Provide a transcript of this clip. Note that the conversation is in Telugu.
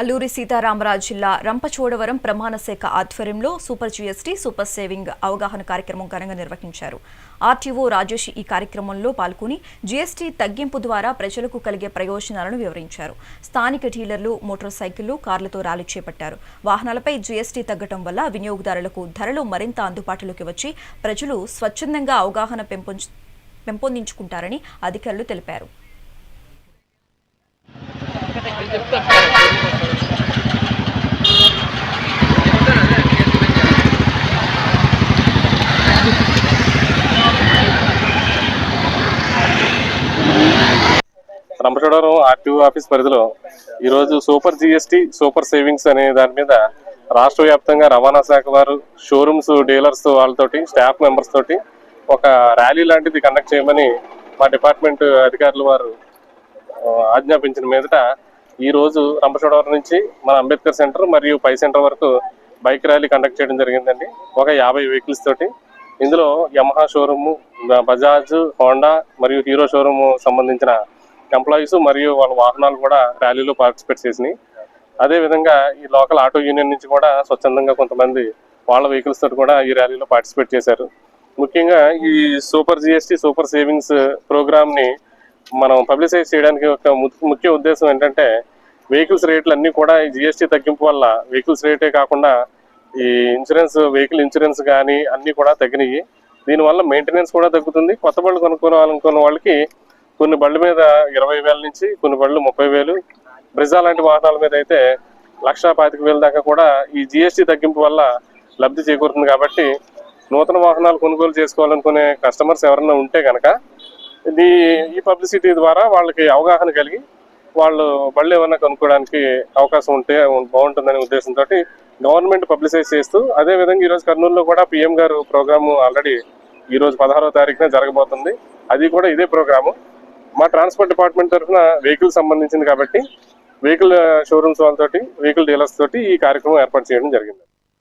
అల్లూరి సీతారామరాజు జిల్లా రంపచోడవరం ప్రమాణ శాఖ ఆధ్వర్యంలో సూపర్ జీఎస్టీ సూపర్ సేవింగ్ అవగాహన కార్యక్రమం ఘనంగా నిర్వహించారు. ఆర్టీఓ రాజేష్ ఈ కార్యక్రమంలో పాల్గొని జీఎస్టీ తగ్గింపు ద్వారా ప్రజలకు కలిగే ప్రయోజనాలను వివరించారు. స్థానిక డీలర్లు మోటార్ సైకిళ్ళు కార్లతో ర్యాలీ చేపట్టారు. వాహనాలపై జీఎస్టీ తగ్గటం వల్ల వినియోగదారులకు ధరలు మరింత అందుబాటులోకి వచ్చి ప్రజలు స్వచ్ఛందంగా అవగాహన పెంపొందించుకుంటారని అధికారులు తెలిపారు. రంపచోడవరం ఆర్టీఓ ఆఫీస్ పరిధిలో ఈరోజు సూపర్ జిఎస్టి సూపర్ సేవింగ్స్ అనే దాని మీద రాష్ట్ర వ్యాప్తంగా రవాణా శాఖ వారు షోరూమ్స్ డీలర్స్ వాళ్ళతోటి స్టాఫ్ మెంబర్స్ తోటి ఒక ర్యాలీ లాంటిది కండక్ట్ చేయమని మా డిపార్ట్మెంట్ అధికారులు వారు ఆజ్ఞాపించిన మీదట ఈ రోజు రంపచోడవరం నుంచి మన అంబేద్కర్ సెంటర్ మరియు పై సెంటర్ వరకు బైక్ ర్యాలీ కండక్ట్ చేయడం జరిగిందండి. ఒక యాభై వెహికల్స్ తోటి. ఇందులో యమహా షోరూము బజాజ్ హోండా మరియు హీరో షోరూమ్ సంబంధించిన ఎంప్లాయీస్ మరియు వాళ్ళ వాహనాలు కూడా ర్యాలీలో పార్టిసిపేట్ చేసినాయి. అదేవిధంగా ఈ లోకల్ ఆటో యూనియన్ నుంచి కూడా స్వచ్ఛందంగా కొంతమంది వాళ్ళ వెహికల్స్ తోటి కూడా ఈ ర్యాలీలో పార్టిసిపేట్ చేశారు. ముఖ్యంగా ఈ సూపర్ జిఎస్టీ సూపర్ సేవింగ్స్ ప్రోగ్రామ్ని మనం పబ్లిసైజ్ చేయడానికి ఒక ము- ముఖ్య ఉద్దేశం ఏంటంటే వెహికల్స్ రేట్లు అన్ని కూడా ఈ జిఎస్టీ తగ్గింపు వల్ల వెహికల్స్ రేటే కాకుండా ఈ ఇన్సూరెన్స్ వెహికల్ ఇన్సూరెన్స్ కానీ అన్నీ కూడా తగ్గినాయి దీనివల్ల మెయింటెనెన్స్ కూడా తగ్గుతుంది. కొత్త బళ్ళు కొనుక్కోవాలనుకున్న వాళ్ళకి కొన్ని బళ్ళ మీద ఇరవై వేల నుంచి కొన్ని బళ్ళు ముప్పై వేలు. బ్రిజా లాంటి వాహనాల మీద అయితే లక్షా పాతిక వేల దాకా కూడా ఈ జిఎస్టీ తగ్గింపు వల్ల లబ్ధి చేకూరుతుంది కాబట్టి నూతన వాహనాలు కొనుగోలు చేసుకోవాలనుకునే కస్టమర్స్ ఎవరైనా ఉంటే కనుక ఇది ఈ పబ్లిసిటీ ద్వారా వాళ్ళకి అవగాహన కలిగి వాళ్ళు బళ్ళు ఏమన్నా కొనుక్కోవడానికి అవకాశం ఉంటే బాగుంటుందనే ఉద్దేశంతో గవర్నమెంట్ పబ్లిసైజ్ చేస్తూ అదే విధంగా ఈరోజు కర్నూలులో కూడా పిఎం గారు ప్రోగ్రాము ఆల్రెడీ ఈరోజు పదహారో పదహారవ తారీఖున జరగబోతుంది. అది కూడా ఇదే ప్రోగ్రాము. మా ట్రాన్స్పోర్ట్ డిపార్ట్మెంట్ తరఫున వెహికల్ సంబంధించింది కాబట్టి వెహికల్ షోరూమ్స్ వాళ్ళతోటి వెహికల్ డీలర్స్ తోటి ఈ కార్యక్రమం ఏర్పాటు చేయడం జరిగింది.